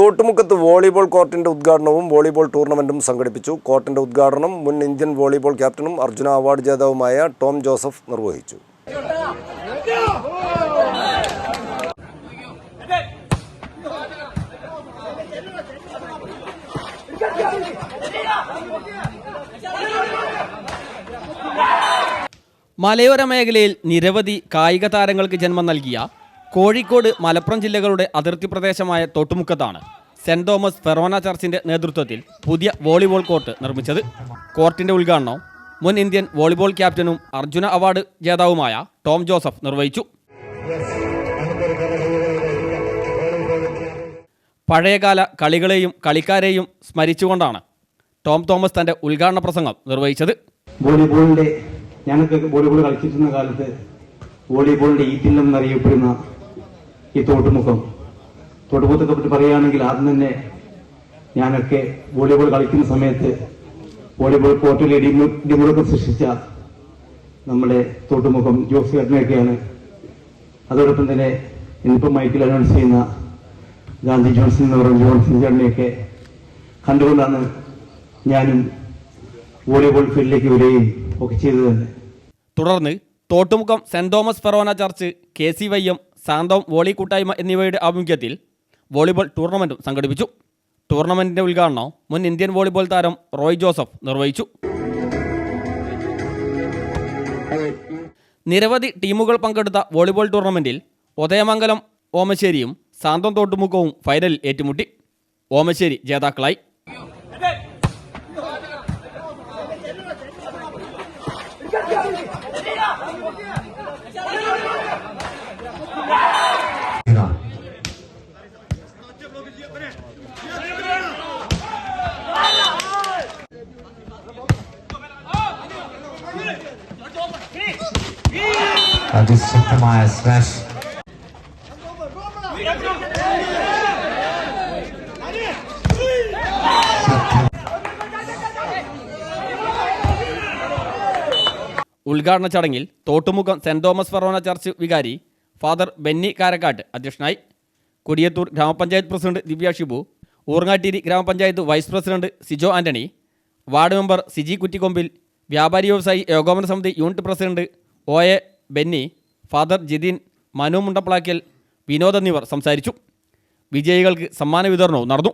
തോട്ടുമുക്കത്ത് volleyball കോർട്ടിന്റെ ഉദ്ഘാടനവും volleyball ടൂർണമെന്റും സംഘടിപ്പിച്ചു. കോർട്ടിന്റെ ഉദ്ഘാടനം മുൻ ഇന്ത്യൻ വോളിബോൾ ക്യാപ്റ്റനും അർജുന അവാർഡ് ജേതാവുമായ ടോം ജോസഫ് നിർവഹിച്ചു. മലയോര മേഖലയിൽ നിരവധി കായിക താരങ്ങൾക്ക് ജന്മം നൽകിയ കോഴിക്കോട് മലപ്പുറം ജില്ലകളുടെ അതിർത്തി പ്രദേശമായ തൊട്ടുമുക്കത്താണ് സെന്റ് തോമസ് ഫെറോന ചർച്ചിന്റെ നേതൃത്വത്തിൽ പുതിയ വോളിബോൾ കോർട്ട് നിർമ്മിച്ചത്. കോർട്ടിന്റെ ഉദ്ഘാടനം മുൻ ഇന്ത്യൻ വോളിബോൾ ക്യാപ്റ്റനും അർജുന അവാർഡ് ജേതാവുമായ ടോം ജോസഫ് നിർവഹിച്ചു. പഴയകാല കളികളെയും കളിക്കാരെയും സ്മരിച്ചുകൊണ്ടാണ് ടോം തോമസ് തന്റെ ഉദ്ഘാടന പ്രസംഗം നിർവഹിച്ചത്. വോളിബോളിന്റെ ഞങ്ങൾക്ക് വോളിബോൾ കളിച്ചിരുന്ന കാലത്ത് വോളിബോളിന്റെ ഈറ്റില്ലം എന്നറിയപ്പെടുന്ന ഈ തോട്ടുമുഖം. തോട്ടുമുഖത്തൊക്കെ പറ്റി പറയുകയാണെങ്കിൽ ആദ്യം തന്നെ ഞാനൊക്കെ വോളിബോൾ കളിക്കുന്ന സമയത്ത് വോളിബോൾ കോർട്ടിലെ ഇടിമു- ഇടിമുഴക്കം സൃഷ്ടിച്ച നമ്മുടെ തോട്ടുമുഖം ജോസ് ചേട്ടനെയൊക്കെയാണ്. അതോടൊപ്പം തന്നെ ഇന്നിപ്പം മൈക്കിൽ അനൗൺസ് ചെയ്യുന്ന ഗാന്ധി ജോൺസൺ എന്ന് പറയുന്ന ജോൺസൺ ചേട്ടനെയൊക്കെ കണ്ടുകൊണ്ടാണ് ഞാനും വോളിബോൾ ഫീൽഡിലേക്ക് വരികയും ഒക്കെ ചെയ്തത് തന്നെ. തുടർന്ന് Thottumukham saint Thomas forane church K C Y M Santhome volley കൂട്ടായ്മ എന്നിവയുടെ ആഭിമുഖ്യത്തിൽ വോളിബോൾ ടൂർണമെന്റും സംഘടിപ്പിച്ചു ടൂർണമെന്റിന്റെ ഉദ്ഘാടനം മുൻ ഇന്ത്യൻ വോളിബോൾ താരം റോയ് ജോസഫ് നിർവഹിച്ചു നിരവധി ടീമുകൾ പങ്കെടുത്ത വോളിബോൾ ടൂർണമെന്റിൽ ഉദയമംഗലം ഓമശ്ശേരിയും സാന്തം തോട്ടുമുഖവും ഫൈനലിൽ ഏറ്റുമുട്ടി ഓമശ്ശേരി ജേതാക്കളായി അതിശക്തമായ സ്മാഷ്. ഉദ്ഘാടന ചടങ്ങിൽ Thottumukham saint Thomas forane church വികാരി ഫാദർ ബെന്നി കാരക്കാട്ട് അധ്യക്ഷനായി കൊടിയത്തൂർ ഗ്രാമപഞ്ചായത്ത് പ്രസിഡന്റ് ദിവ്യ ഷിബു ഊർങ്ങാട്ടേരി ഗ്രാമപഞ്ചായത്ത് vice president Sijo Antony ward member Siji Kuttikombil വ്യാപാരി വ്യവസായി ഏകോപന സമിതി unit president O A Benny father Jithin Manu Mundappalakkal Vinod എന്നിവർ സംസാരിച്ചു. വിജയികൾക്ക് സമ്മാന വിതരണവും നടന്നു.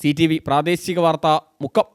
സി ടി വി പ്രാദേശിക വാർത്ത മുക്കം.